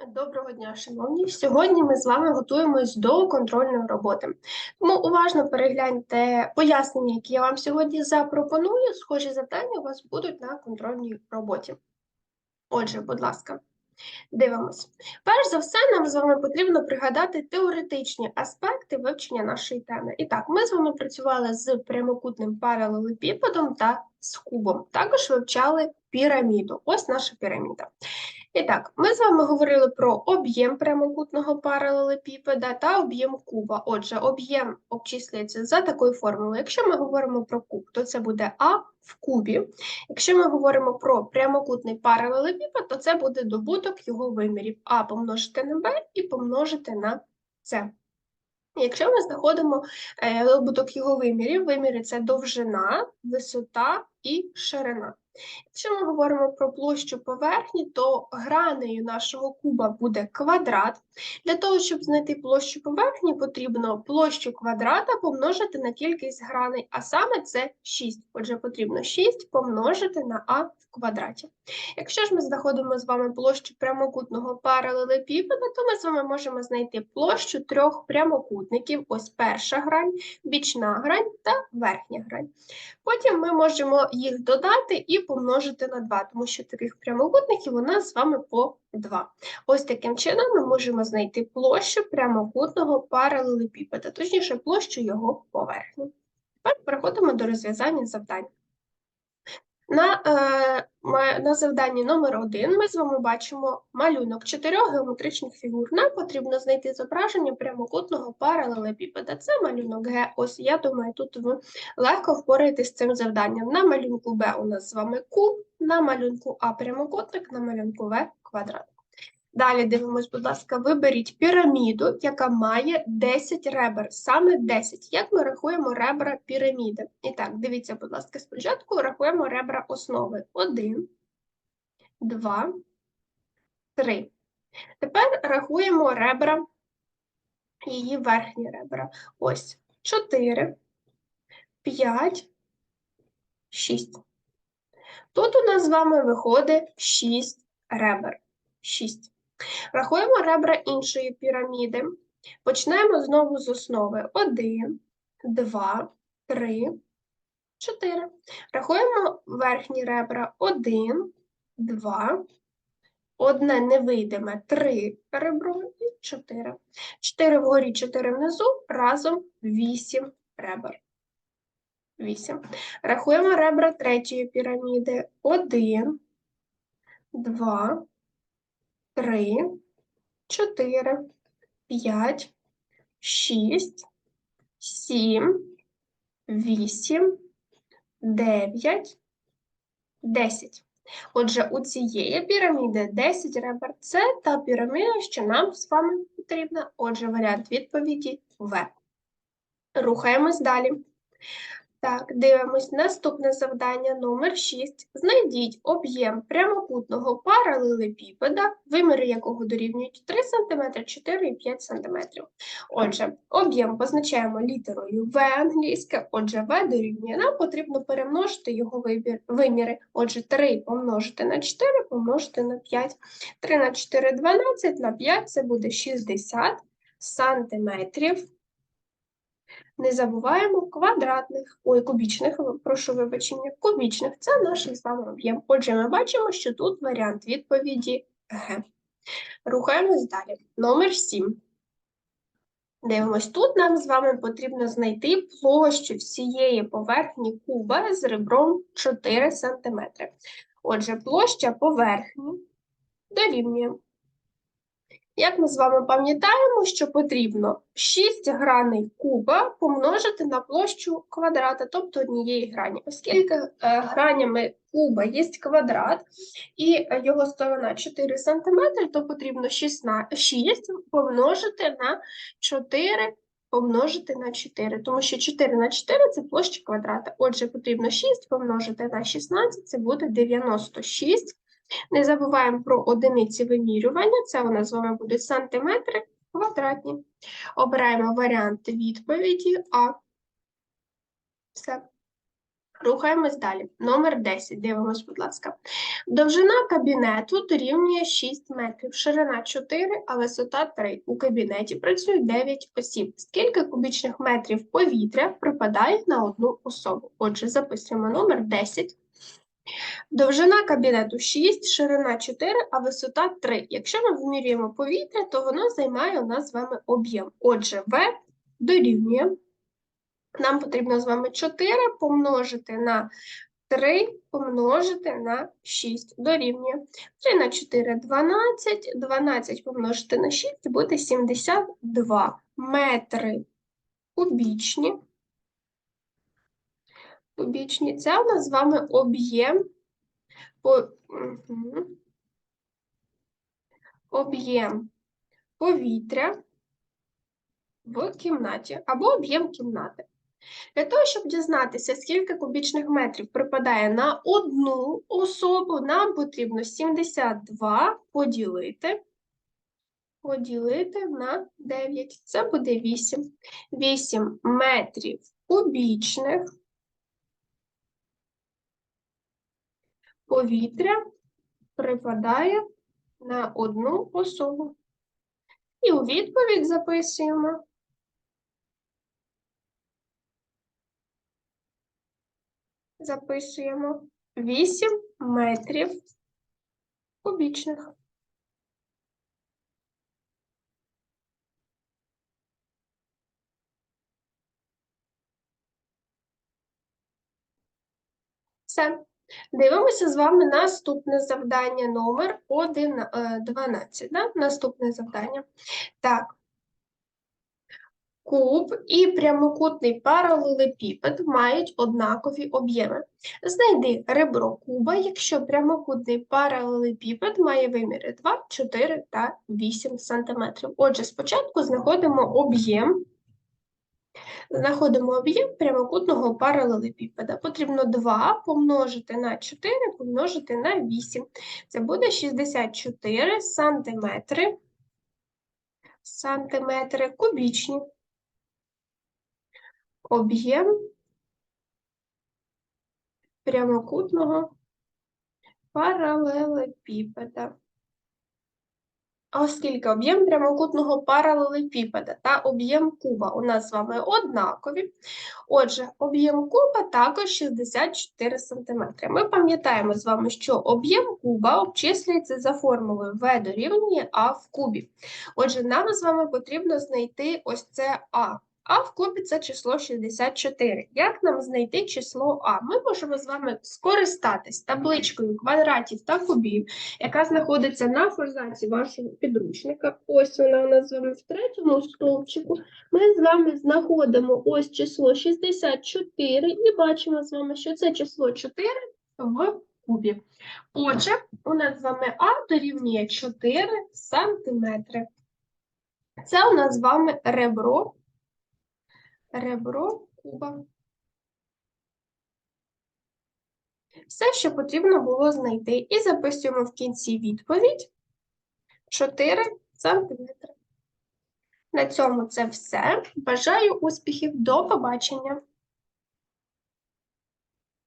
Доброго дня, шановні. Сьогодні ми з вами готуємось до контрольної роботи. Тому уважно перегляньте пояснення, які я вам сьогодні запропоную. Схожі завдання у вас будуть на контрольній роботі. Отже, будь ласка, дивимось. Перш за все, нам з вами потрібно пригадати теоретичні аспекти вивчення нашої теми. І так, ми з вами працювали з прямокутним паралелепіпедом та з кубом. Також вивчали піраміду. Ось наша піраміда. І так, ми з вами говорили про об'єм прямокутного паралелепіпеда та об'єм куба. Отже, об'єм обчислюється за такою формулою. Якщо ми говоримо про куб, то це буде А в кубі. Якщо ми говоримо про прямокутний паралелепіпед, то це буде добуток його вимірів А помножити на Б і помножити на С. Якщо ми знаходимо е, добуток його вимірів, виміри це довжина, висота і ширина. Якщо ми говоримо про площу поверхні, то гранею нашого куба буде квадрат. Для того, щоб знайти площу поверхні, потрібно площу квадрата помножити на кількість граней, а саме це 6. Отже, потрібно 6 помножити на а в квадраті. Якщо ж ми знаходимо з вами площу прямокутного паралелепіпеда, то ми з вами можемо знайти площу трьох прямокутників. Ось перша грань, бічна грань та верхня грань. Потім ми можемо їх додати і помножити на 2, тому що таких прямокутників у нас з вами по 2. Ось таким чином ми можемо знайти площу прямокутного паралелепіпеда, точніше площу його поверхні. Тепер переходимо до розв'язання завдань. На е, на завданні номер 1 ми з вами бачимо малюнок чотирьох геометричних фігур. Нам потрібно знайти зображення прямокутного паралелепіпеда. Це малюнок Г. Ось я думаю, тут ви легко впораєтесь з цим завданням. На малюнку Б у нас з вами куб, на малюнку А прямокутник, на малюнку В квадрат. Далі дивимось, будь ласка, виберіть піраміду, яка має 10 ребер, саме 10. Як ми рахуємо ребра піраміди? І так, дивіться, будь ласка, спочатку рахуємо ребра основи. 1, 2, 3. Тепер рахуємо ребра, її верхні ребра. Ось 4, 5, 6. Тут у нас з вами виходить 6 ребер. 6. Рахуємо ребра іншої піраміди. Почнемо знову з основи. 1, 2, 3, 4. Рахуємо верхні ребра. 1, 2, одне невидиме 3 ребро і 4. 4 вгорі, 4 внизу, разом 8 ребер. 8. Рахуємо ребра третьої піраміди. 1, 2, три, чотири, п'ять, шість, сім, вісім, дев'ять, десять. Отже, у цієї піраміди 10 ребер. Це та піраміда, що нам з вами потрібна. Отже, варіант відповіді В. Рухаємось далі. Так, дивимось наступне завдання номер 6. Знайдіть об'єм прямокутного паралелепіпеда, виміри якого дорівнюють 3 см, 4 і 5 см. Отже, об'єм позначаємо літерою В англійське, отже, В дорівнює. Нам потрібно перемножити його виміри. Отже, 3 помножити на 4 помножити на 5. 3 на 4 – 12, на 5 це буде 60 сантиметрів. Не забуваємо квадратних, ой, кубічних, прошу вибачення, кубічних це наш з вами об'єм. Отже, ми бачимо, що тут варіант відповіді Г. Рухаємось далі. Номер 7. Дивимось, тут нам з вами потрібно знайти площу всієї поверхні куба з ребром 4 см. Отже, площа поверхні дорівнює як ми з вами пам'ятаємо, що потрібно 6 граней куба помножити на площу квадрата, тобто однієї грані. Оскільки е, гранями куба є квадрат і його сторона 4 см, то потрібно 6 помножити на 4 помножити на 4, тому що 4 на 4 це площа квадрата. Отже, потрібно 6 помножити на 16, це буде 96 не забуваємо про одиниці вимірювання, це у нас з вами будуть сантиметри квадратні. Обираємо варіант відповіді А. Все. Рухаємось далі. Номер 10. Дивимось, будь ласка. Довжина кабінету дорівнює 6 метрів, ширина 4, а висота 3. У кабінеті працюють 9 осіб. Скільки кубічних метрів повітря припадає на одну особу? Отже, записуємо номер 10. Довжина кабінету 6, ширина 4, а висота 3. Якщо ми вимірюємо повітря, то воно займає у нас з вами об'єм. Отже, В дорівнює. Нам потрібно з вами 4 помножити на 3 помножити на 6 дорівнює. 3 на 4 – 12, 12 помножити на 6 буде 72 метри кубічні. Кубічні. Це у нас з вами об'єм по... об'єм повітря в кімнаті або об'єм кімнати. Для того, щоб дізнатися, скільки кубічних метрів припадає на одну особу, нам потрібно 72 поділити, поділити на 9. Це буде 8. 8 метрів кубічних повітря припадає на одну особу. І у відповідь записуємо записуємо 8 метрів кубічних. Все. Дивимося з вами наступне завдання номер 1, е, 12. Да? Наступне завдання. Так. Куб і прямокутний паралелепіпед мають однакові об'єми. Знайди ребро куба, якщо прямокутний паралелепіпед має виміри 2, 4 та 8 см. Отже, спочатку знаходимо об'єм. Знаходимо об'єм прямокутного паралелепіпеда. Потрібно 2 помножити на 4 помножити на 8. Це буде 64 сантиметри, сантиметри кубічні. Об'єм прямокутного паралелепіпеда. Оскільки об'єм прямокутного паралелепіпеда та об'єм куба у нас з вами однакові, отже, об'єм куба також 64 см. Ми пам'ятаємо з вами, що об'єм куба обчислюється за формулою В дорівнює А в кубі. Отже, нам з вами потрібно знайти ось це А. А в кубі це число 64. Як нам знайти число А? Ми можемо з вами скористатись табличкою квадратів та кубів, яка знаходиться на форзаці вашого підручника. Ось вона у нас з вами в третьому стовпчику. Ми з вами знаходимо ось число 64 і бачимо з вами, що це число 4 в кубі. Отже, у нас з вами А дорівнює 4 сантиметри. Це у нас з вами ребро ребро куба. Все, що потрібно було знайти. І записуємо в кінці відповідь 4 см. На цьому це все. Бажаю успіхів. До побачення!